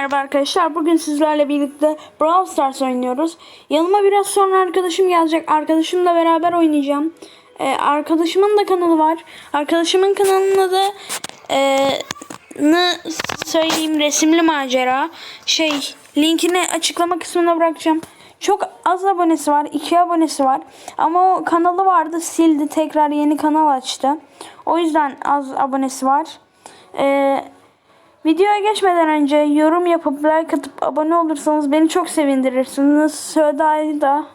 merhaba arkadaşlar. Bugün sizlerle birlikte Brawl Stars oynuyoruz. Yanıma biraz sonra arkadaşım gelecek. Arkadaşımla beraber oynayacağım. Ee, arkadaşımın da kanalı var. Arkadaşımın kanalına da e, ne söyleyeyim resimli macera. Şey linkini açıklama kısmına bırakacağım. Çok az abonesi var. 2 abonesi var. Ama o kanalı vardı sildi. Tekrar yeni kanal açtı. O yüzden az abonesi var. Eee Videoya geçmeden önce yorum yapıp like atıp abone olursanız beni çok sevindirirsiniz. Söda'yı da.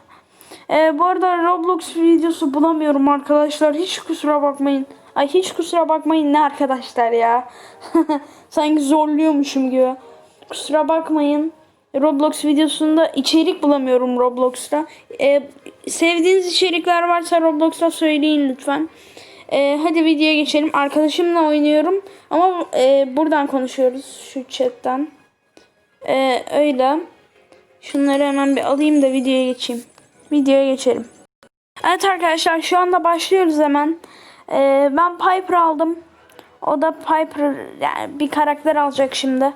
Ee, bu arada Roblox videosu bulamıyorum arkadaşlar. Hiç kusura bakmayın. Ay hiç kusura bakmayın ne arkadaşlar ya. Sanki zorluyormuşum gibi. Kusura bakmayın. Roblox videosunda içerik bulamıyorum Roblox'ta. Ee, sevdiğiniz içerikler varsa Roblox'ta söyleyin lütfen. Ee, hadi videoya geçelim. Arkadaşımla oynuyorum. Ama e, buradan konuşuyoruz şu chatten. Ee, öyle. Şunları hemen bir alayım da videoya geçeyim. Videoya geçelim. Evet arkadaşlar şu anda başlıyoruz hemen. Ee, ben Piper aldım. O da Piper yani bir karakter alacak şimdi.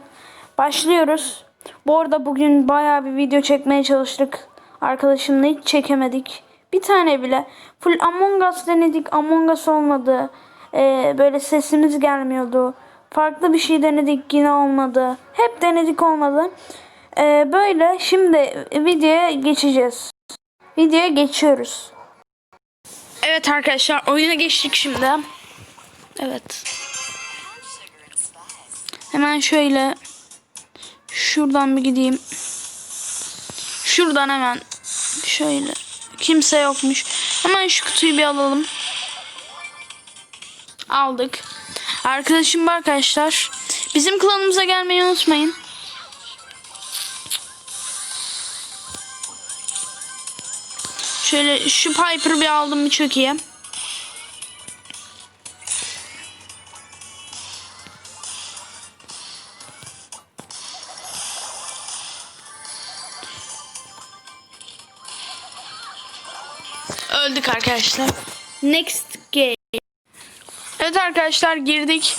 Başlıyoruz. Bu arada bugün bayağı bir video çekmeye çalıştık. Arkadaşımla hiç çekemedik. Bir tane bile. Full Among Us denedik. Among Us olmadı. Ee, böyle sesimiz gelmiyordu. Farklı bir şey denedik yine olmadı. Hep denedik olmadı. Ee, böyle şimdi videoya geçeceğiz. Videoya geçiyoruz. Evet arkadaşlar oyuna geçtik şimdi. Evet. Hemen şöyle şuradan bir gideyim. Şuradan hemen şöyle kimse yokmuş. Hemen şu kutuyu bir alalım. Aldık. Arkadaşım var arkadaşlar. Bizim klanımıza gelmeyi unutmayın. Şöyle şu Piper'ı bir aldım mı çok iyi. Arkadaşlar. Next game. Evet arkadaşlar girdik.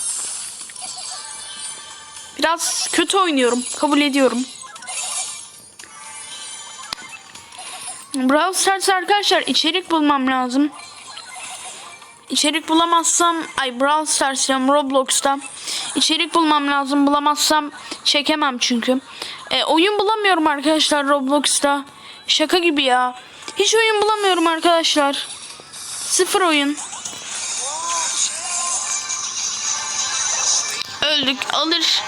Biraz kötü oynuyorum. Kabul ediyorum. Brawl Stars arkadaşlar içerik bulmam lazım. İçerik bulamazsam ay Brawl Stars diyorum Roblox'ta içerik bulmam lazım. Bulamazsam çekemem çünkü. E, oyun bulamıyorum arkadaşlar Roblox'ta. Şaka gibi ya. Hiç oyun bulamıyorum arkadaşlar. Sıfır oyun. Öldük alır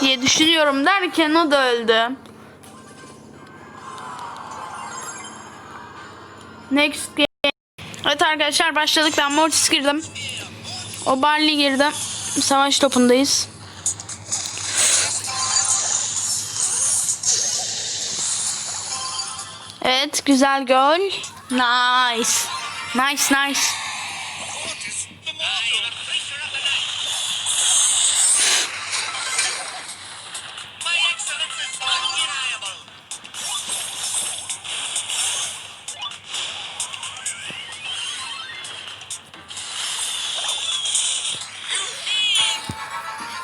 diye düşünüyorum derken o da öldü. Next game. Evet arkadaşlar başladık. Ben Mortis girdim. O Barley girdi. Savaş topundayız. Evet güzel gol. Nice. Nice nice.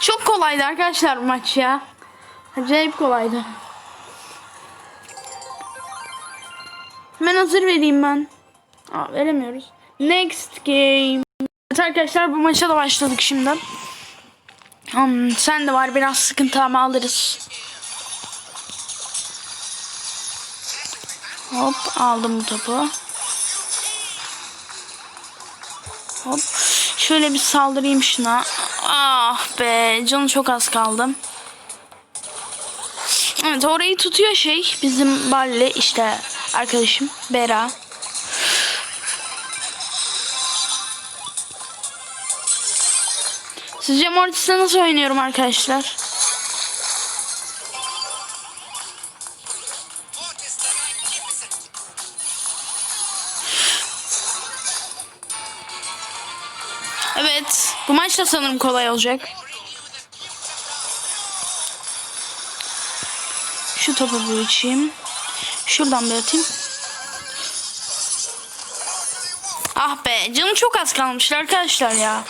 Çok kolaydı arkadaşlar bu maç ya. Acayip kolaydı. Hemen hazır vereyim ben. Aa, veremiyoruz. Next game. Evet arkadaşlar bu maça da başladık şimdi. Hmm, sen de var biraz sıkıntı ama alırız. Hop aldım bu topu. Hop. Şöyle bir saldırayım şuna. Ah be canı çok az kaldı. Evet orayı tutuyor şey. Bizim Balle işte arkadaşım Bera. Sizce Mortis'te nasıl oynuyorum arkadaşlar? Evet. Bu maç da sanırım kolay olacak. Şu topu bir uçayım. Şuradan bir atayım. Ah be canım çok az kalmıştı arkadaşlar ya.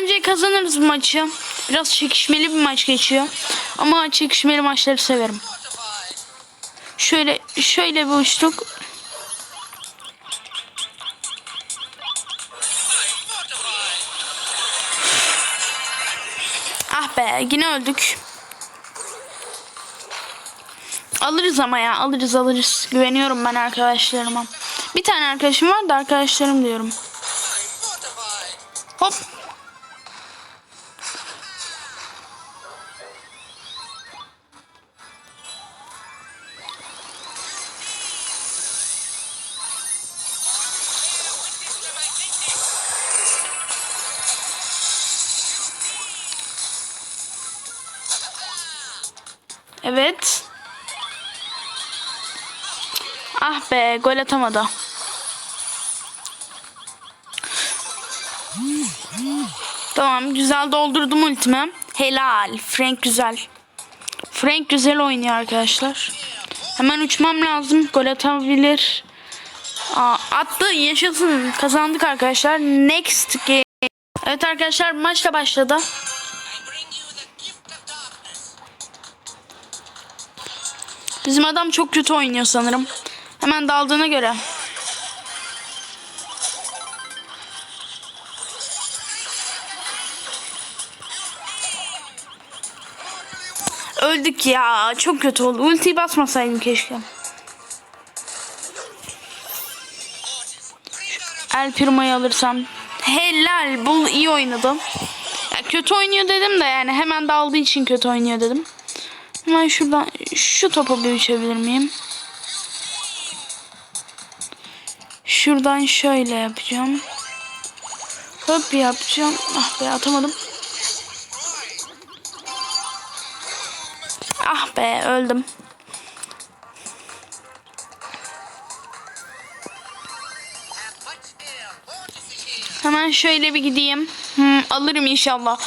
Bence kazanırız bu maçı. Biraz çekişmeli bir maç geçiyor. Ama çekişmeli maçları severim. Şöyle şöyle bir uçtuk. Ah be yine öldük. Alırız ama ya alırız alırız. Güveniyorum ben arkadaşlarıma. Bir tane arkadaşım var da arkadaşlarım diyorum. Hop. Evet. Ah be gol atamadı. Tamam güzel doldurdum ultimi. Helal. Frank güzel. Frank güzel oynuyor arkadaşlar. Hemen uçmam lazım. Gol atabilir. Aa, attı. Yaşasın. Kazandık arkadaşlar. Next game. Evet arkadaşlar maç da başladı. Bizim adam çok kötü oynuyor sanırım. Hemen daldığına göre. Öldük ya. Çok kötü oldu. Ultiyi basmasaydım keşke. El Primo'yu alırsam. Helal. Bu iyi oynadı. Ya kötü oynuyor dedim de yani hemen daldığı için kötü oynuyor dedim. Hemen şuradan şu topa bir miyim? Şuradan şöyle yapacağım. Hop yapacağım. Ah be atamadım. Ah be öldüm. Hemen şöyle bir gideyim. Hmm, alırım inşallah.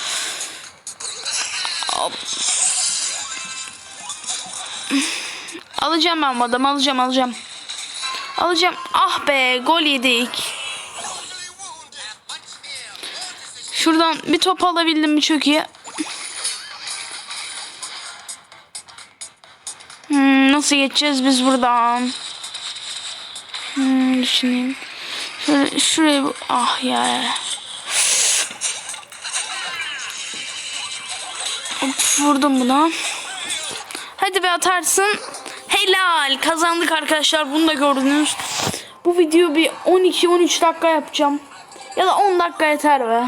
Alacağım ben bu adamı alacağım alacağım. Alacağım. Ah be gol yedik. Şuradan bir top alabildim mi çok iyi. Hmm, nasıl geçeceğiz biz buradan? Hmm, düşüneyim. Şöyle, şuraya bu- ah ya. Hop, vurdum buna. Hadi be atarsın. Helal. Kazandık arkadaşlar. Bunu da gördünüz. Bu videoyu bir 12-13 dakika yapacağım. Ya da 10 dakika yeter be.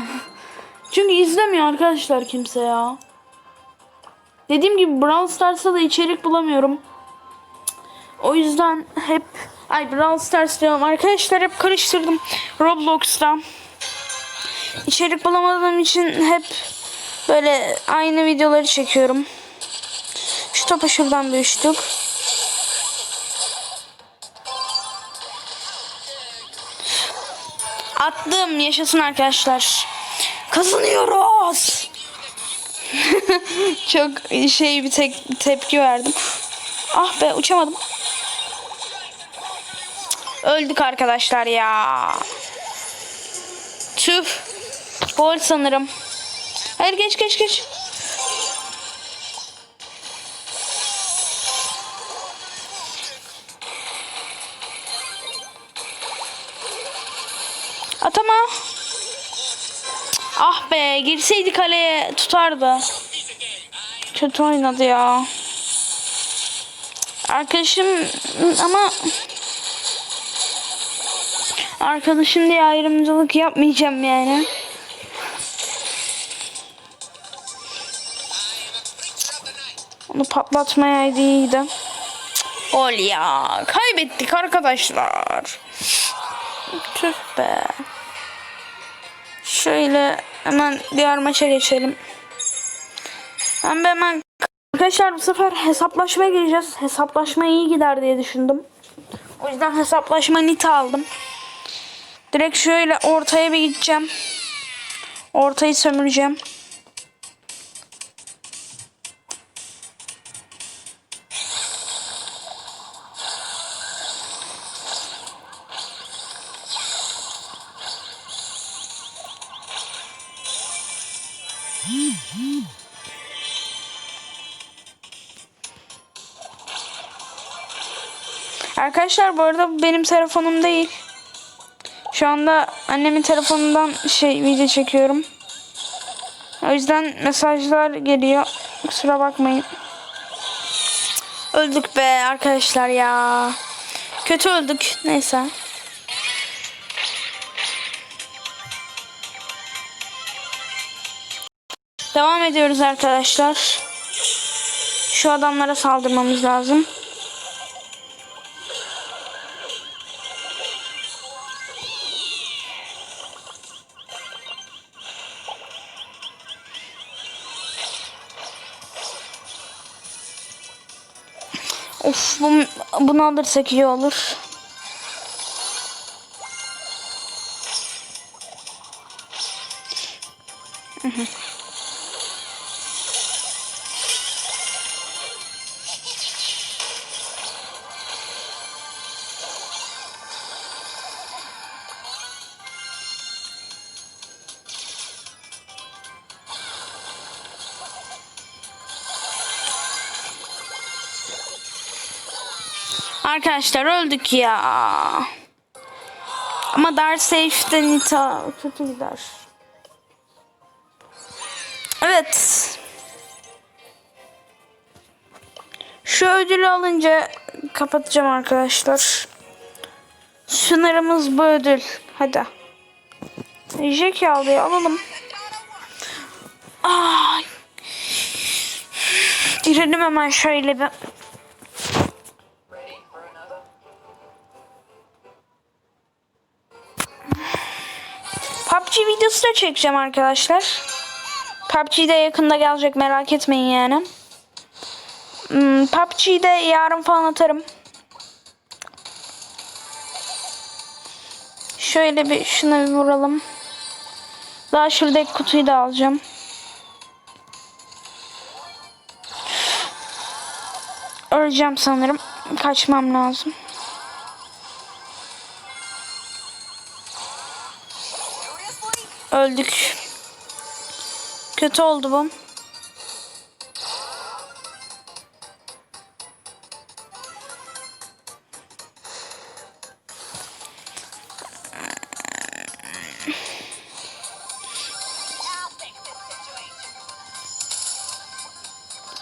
Çünkü izlemiyor arkadaşlar kimse ya. Dediğim gibi Brawl Stars'ta da içerik bulamıyorum. O yüzden hep ay Brawl Stars diyorum arkadaşlar hep karıştırdım Roblox'ta. İçerik bulamadığım için hep böyle aynı videoları çekiyorum. Şu topa şuradan bir. Attım yaşasın arkadaşlar. Kazanıyoruz. Çok şey bir tek tepki verdim. Ah be uçamadım. Öldük arkadaşlar ya. Tüh. Gol sanırım. Hayır geç geç geç. Atama. Ah be girseydi kaleye tutardı. Kötü oynadı ya. Arkadaşım ama arkadaşım diye ayrımcılık yapmayacağım yani. Onu patlatmayaydı iyiydi. Gol ya. Kaybettik arkadaşlar. Tüh be. Şöyle hemen diğer maça geçelim. Ben de hemen arkadaşlar bu sefer hesaplaşmaya gireceğiz. Hesaplaşma iyi gider diye düşündüm. O yüzden hesaplaşma niti aldım. Direkt şöyle ortaya bir gideceğim. Ortayı sömüreceğim. Arkadaşlar bu arada benim telefonum değil. Şu anda annemin telefonundan şey video çekiyorum. O yüzden mesajlar geliyor. Kusura bakmayın. Öldük be arkadaşlar ya. Kötü öldük. Neyse. Devam ediyoruz arkadaşlar. Şu adamlara saldırmamız lazım. Bunu alırsak iyi olur. Hı hı. Arkadaşlar öldük ya. Ama Dark Safe'de Nita kötü gider. Evet. Şu ödülü alınca kapatacağım arkadaşlar. Sınırımız bu ödül. Hadi. Jack aldı alalım. Ay. Girelim hemen şöyle bir. PUBG videosu da çekeceğim arkadaşlar. PUBG de yakında gelecek merak etmeyin yani. Hmm, PUBG'de yarın falan atarım. Şöyle bir şuna bir vuralım. Daha şuradaki kutuyu da alacağım. Öleceğim sanırım. Kaçmam lazım. Öldük. Kötü oldu bu.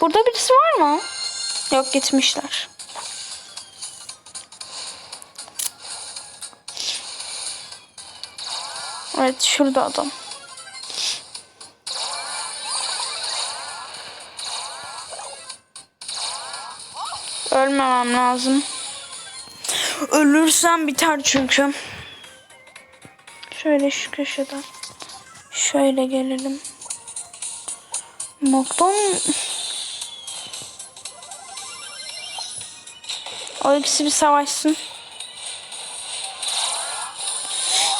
Burada birisi var mı? Yok gitmişler. Evet şurada adam. Ölmemem lazım. Ölürsem biter çünkü. Şöyle şu köşeden. Şöyle gelelim. Noktan O ikisi bir savaşsın.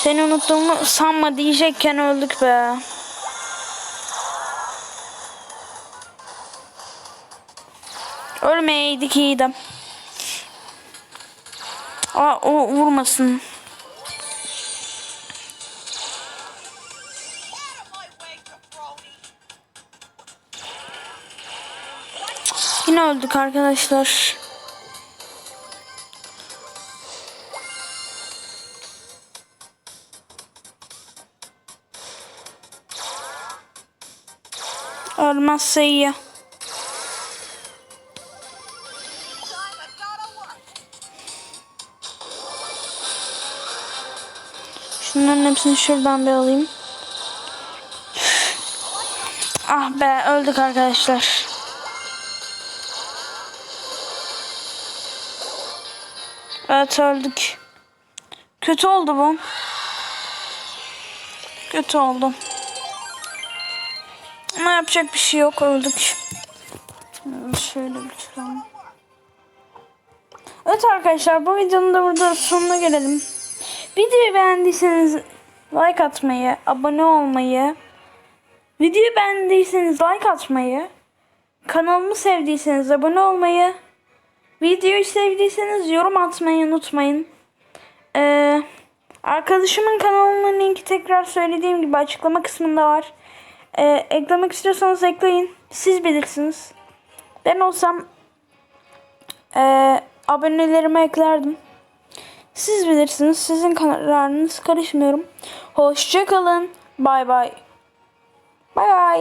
Seni unuttuğumu sanma diyecekken öldük be. Ölmeyeydik iyiydi. Aa, o vurmasın. Yine öldük arkadaşlar. Ölmezse iyi. Şunların hepsini şuradan bir alayım. Ah be öldük arkadaşlar. Evet öldük. Kötü oldu bu. Kötü oldu. Yapacak bir şey yok öldük. Hmm, Şöyle bir tutalım. Evet arkadaşlar bu videonun da burada sonuna gelelim. Videoyu beğendiyseniz like atmayı, abone olmayı, videoyu beğendiyseniz like atmayı, kanalımı sevdiyseniz abone olmayı, videoyu sevdiyseniz yorum atmayı unutmayın. Ee, arkadaşımın kanalının linki tekrar söylediğim gibi açıklama kısmında var. Ee, eklemek istiyorsanız ekleyin. Siz bilirsiniz. Ben olsam ee, abonelerime eklerdim. Siz bilirsiniz. Sizin kararınız karışmıyorum. Hoşça kalın. Bay bay. Bay bay.